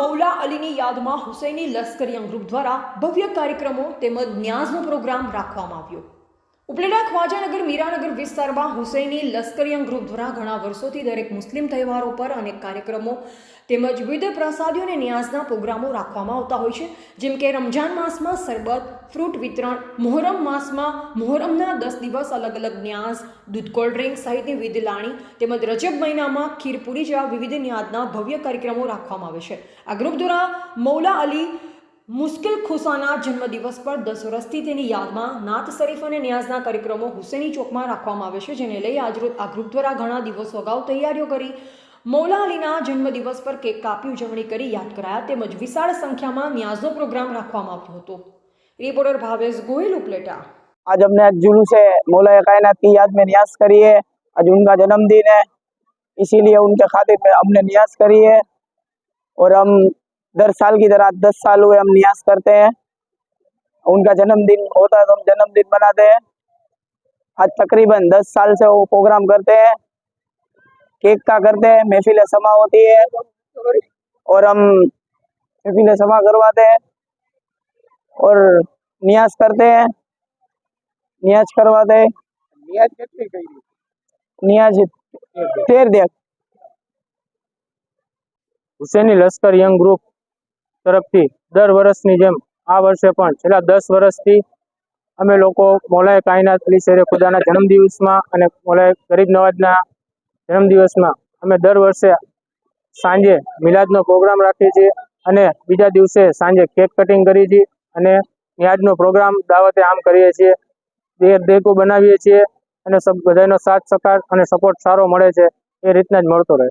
મૌલા અલીની યાદમાં હુસૈની લશ્કરી ગ્રુપ દ્વારા ભવ્ય કાર્યક્રમો તેમજ ન્યાઝનો પ્રોગ્રામ રાખવામાં આવ્યો. ઉપલેટા, ખ્વાજાનગર, મીરાનગર વિસ્તારમાં હુસૈની લશ્કરીયંગ ગ્રુપ દ્વારા ઘણા વર્ષોથી દરેક મુસ્લિમ તહેવારો પર અનેક કાર્યક્રમો તેમજ વિવિધ પ્રસાદીઓ અને ન્યાસના પ્રોગ્રામો રાખવામાં આવતા હોય છે. જેમ કે રમજાન માસમાં શરબત, ફ્રૂટ વિતરણ, મોહરમ માસમાં મોહરમના દસ દિવસ અલગ અલગ ન્યાસ, દૂધ કોલ્ડ ડ્રિંક સહિતની વિવિધ લાણી તેમજ રજબ મહિનામાં ખીરપુરી જેવા વિવિધ ન્યાદના ભવ્ય કાર્યક્રમો રાખવામાં આવે છે. આ ગ્રુપ દ્વારા મૌલા અલી મુશ્કેલ ખુસાના જન્મદિવસ પર દસ વર્ષથી તેની યાદમાં નાત શરીફ અને ન્યાઝના કાર્યક્રમો હુસેની ચોકમાં રાખવામાં આવે છે જેને લઈ આજરોજ આ ગ્રુપ દ્વારા ઘણા દિવસો અગાઉ તૈયારીઓ કરી મૌલા અલીના જન્મદિવસ પર કેક કાપી ઉજવણી કરી યાદ કરાયા તેમજ વિશાળ સંખ્યામાં ન્યાઝનો પ્રોગ્રામ રાખવામાં આવ્યો હતો રિપોર્ટર ભાવેશ ગોહિલ ઉપલેટા आज हमने आज जुलूस है मौलाए कायनात की याद में न्याज करी है आज उनका जन्मदिन है इसीलिए उनके खातिर में हमने न्याज करी है और हम दस साल की तरह दस साल हुए हम न्यास करते हैं। उनका जन्मदिन होता है तो हम जन्मदिन मनाते हैं। आज तकरीबन दस साल से वो प्रोग्राम करते हैं। केक का करते हैं महफिल समा होती है। और हम महफिल समा करवाते हैं। और न्याज करते हैं। न्याज करवाते हैं। न्याज तेर देख। हुसैनी लश्कर यंग ग्रुप। તરફથી દર વર્ષની જેમ આ વર્ષે પણ છેલ્લા દસ વર્ષથી અમે લોકો મોલાએ કાયનાત અલી શેરે ખુદાના જન્મદિવસમાં અને મોલાએ ગરીબ નવાજના જન્મદિવસમાં અમે દર વર્ષે સાંજે મિલાદનો પ્રોગ્રામ રાખીએ છીએ અને બીજા દિવસે સાંજે કેક કટિંગ કરીએ છીએ અને મિયાદનો પ્રોગ્રામ દાવતે આમ કરીએ છીએ. દેર દેકો બનાવીએ છીએ અને સબ બધાનો સાથ સહકાર અને સપોર્ટ સારો મળે છે, એ રીતના જ મળતો રહે.